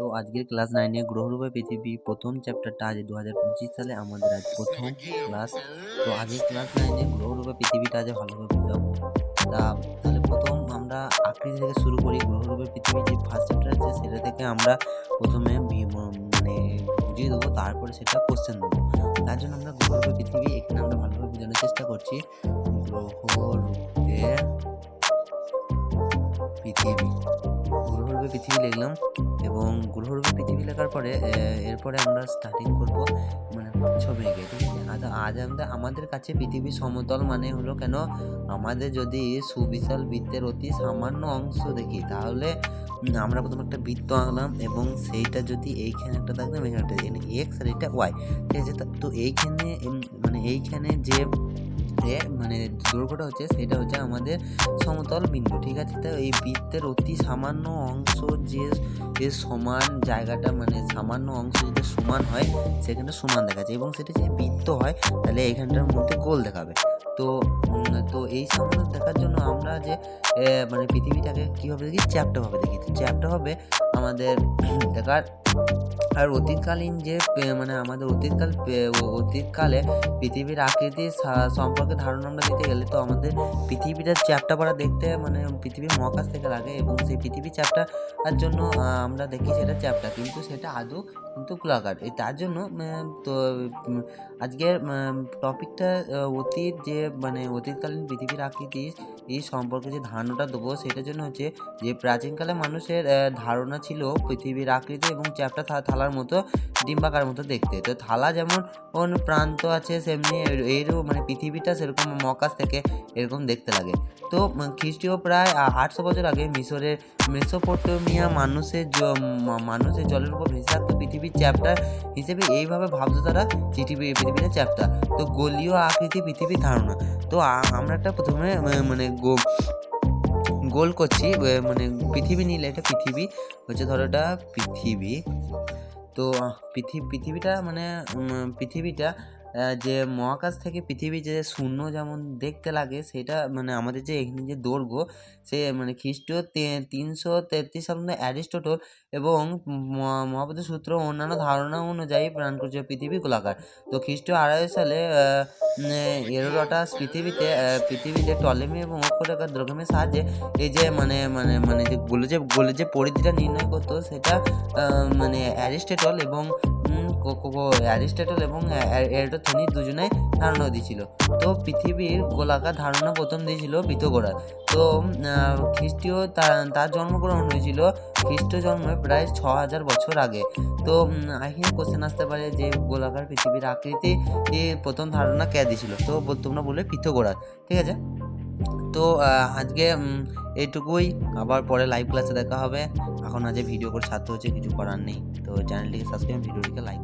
তো আজকের ক্লাস নাইনে গ্রহরূপে পৃথিবী প্রথম চ্যাপ্টারটা আজ দু হাজার পঁচিশ সালে আমাদের আজ প্রথম ক্লাস তো আজকের ক্লাস নাইনে গ্রহরূপে পৃথিবীটা আজ ভালোভাবে বুঝাবো। তা তাহলে প্রথম আমরা আকৃতি থেকে শুরু করি। গ্রহরূপে পৃথিবী যে ফার্স্ট চ্যাপ্টার আছে, সেটা থেকে আমরা প্রথমে মানে বুঝিয়ে দেবো, তারপরে সেটা কোশ্চেন দেবো। তার জন্য আমরা গ্রহরূপে পৃথিবী এখানে আমরা ভালোভাবে বোঝানোর চেষ্টা করছি। গ্রহরূপে পৃথিবী। গ্রহরূপে পৃথিবী লিখলাম এবং গ্রহরূপে পৃথিবী লেখার পরে এরপরে আমরা স্টার্টিং করব মানে ছবি এঁকে ঠিক আছে? আজ আজ আমরা আমাদের কাছে পৃথিবী সমতল মানে হলো কেন? আমাদের যদি সুবিশাল বৃত্তের অতি সামান্য অংশ দেখি, তাহলে আমরা প্রথমে একটা বৃত্ত আঁকলাম এবং সেইটা যদি এইখানে একটা থাকলাম এখানে একটা এক্স আর এটা ওয়াই ঠিক আছে? তো এইখানে মানে এইখানে যে এ মানে দৈর্ঘ্যটা হচ্ছে সেটা হচ্ছে আমাদের সমতল বিন্দু, ঠিক আছে? তো এই বৃত্তের অতি সামান্য অংশ যে যে সমান জায়গাটা মানে সামান্য অংশ যদি সমান হয়, সেখানটা সমান দেখাচ্ছে এবং সেটা যদি বৃত্ত হয়, তাহলে এখানটার মধ্যে গোল দেখাবে। তো তো এই সামান্য দেখার জন্য আমরা যে মানে পৃথিবীটাকে কীভাবে দেখি? চ্যাপ্টাভাবে দেখি। চ্যাপ্টাভাবে আমাদের দেখার আর অতীতকালীন যে মানে আমাদের অতীতকাল অতীতকালে পৃথিবীর আকৃতি সম্পর্কে ধারণা আমরা দিতে গেলে তো আমাদের পৃথিবীটা চ্যাপটা পড়া দেখতে মানে পৃথিবীর মহাকাশ থেকে লাগে এবং সেই পৃথিবী চ্যাপ্টা তার জন্য আমরা দেখি সেটা চ্যাপ্টা কিন্তু সেটা আদৌ কিন্তু গোলাকার এই তার জন্য তো আজকের টপিকটা অতীত যে মানে অতীতকালীন পৃথিবীর আকৃতি এই সম্পর্কে যে ধারণাটা দেবো সেটার জন্য হচ্ছে যে প্রাচীনকালে মানুষের ধারণা ছিল পৃথিবীর আকৃতি এবং চ্যাপটা থালার মতো ডিম্বাকার মতো দেখতে। তো থালা যেমন, কোন প্রান্ত আছে সেমনি এর- এরও মানে পৃথিবীটা সেরকম মকাশ থেকে এরকম দেখতে লাগে। তো খ্রিস্টীয় প্রায় আটশো বছর আগে মিশরের মেসোপটেমিয়া মানুষের মানুষের জলের উপর ভেসে থাকতো পৃথিবীর চ্যাপ্টার হিসেবে এইভাবে ভাবতো তারা চিঠি পৃথিবীটা চ্যাপ্টার তো গোলীয় আকৃতি পৃথিবীর ধারণা। তো আমরা একটা প্রথমে মানে গো, গোল করছি মানে পৃথিবী নিলে এটা পৃথিবী, হচ্ছে ধরো এটা পৃথিবী। তো পৃথিবী পৃথিবীটা মানে পৃথিবীটা যে মহাকাশ থেকে পৃথিবী যে শূন্য যেমন দেখতে লাগে, সেটা মানে আমাদের যে এখানে যে দৈর্ঘ্য, সে মানে খ্রিস্টীয় তিনশো তেত্রিশ সালে অ্যারিস্টটল এবং মহা- মহাবোধি সূত্র অন্যান্য ধারণা অনুযায়ী প্রাণ করছে পৃথিবী গোলাকার। তো খ্রিস্টীয় আড়াই সালে এরোডটাস পৃথিবীতে পৃথিবীতে টলেমি এবং অক্ষরেখার দ্রগমের সাহায্যে এই যে মানে মানে মানে যে গোলে যে গোলে যে পরিধিটা নির্ণয় করতো, সেটা মানে অ্যারিস্টেটল এবং অ্যারিস্টটল এবং এরোথনি দুজনে ধারণা দিয়েছিল। তো পৃথিবীর গোলাকার ধারণা প্রথম দিয়েছিল পিথগোরাস। তো খ্রিস্টীয় তার জন্মগ্রহণ হয়েছিল খ্রিস্ট জন্মের প্রায় ছ হাজার বছর আগে। তো এখানে কোশ্চেন আসতে পারে যে গোলাকার পৃথিবীর আকৃতি প্রথম ধারণা কে দিয়েছিল? তো তোমরা বলবে পিথগোরাস, ঠিক আছে? তো আজকে এইটুকুই আবার পরে লাইভ ক্লাসে দেখা হবে। এখন আজ ভিডিও করে ছাড়তে হচ্ছে, কিছু করার নেই। তো চ্যানেলটিকে সাবস্ক্রাইব ভিডিওটিকে লাইক